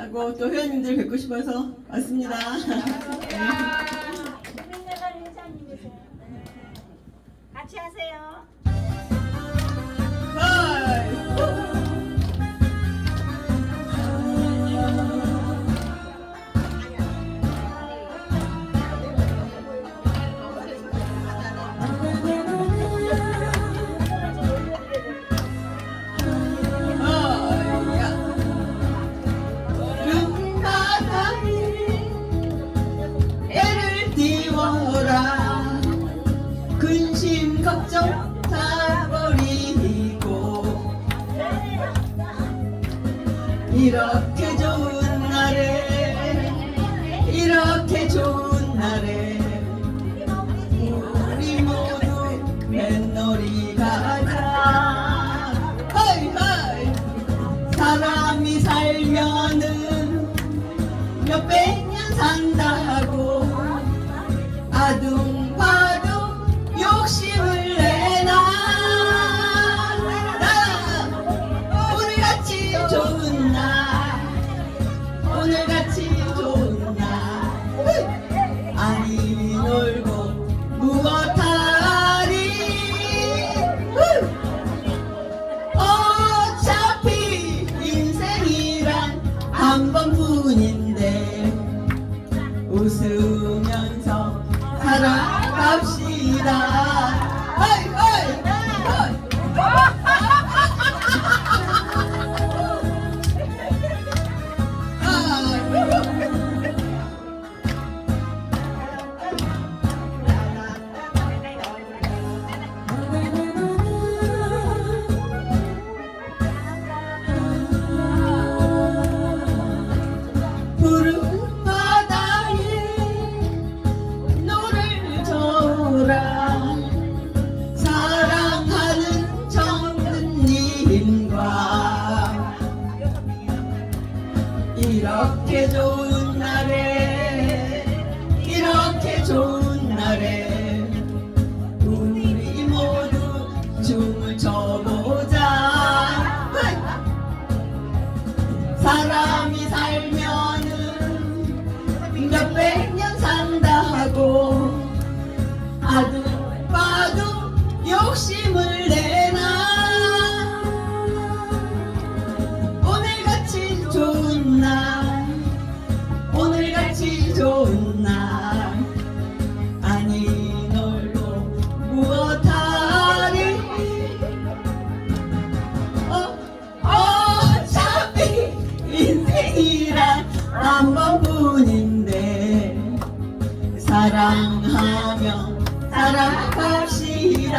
하고 또 회원님들 뵙고 싶어서 왔습니다. 국민내관 회장님이세요. 같이 하세요. 이렇게 좋은 날에 이렇게 좋은 날에 우리 모두 뱃놀이 가자. 허이 허이. 사람이 살면은 몇백 년 산다고 아둥바둥 좋은 날에 우리 모두 춤을 춰보자. 사람이 살면은 몇백 년 산다 하고 아둥바둥 욕심을 내 사랑하며 살아갑시다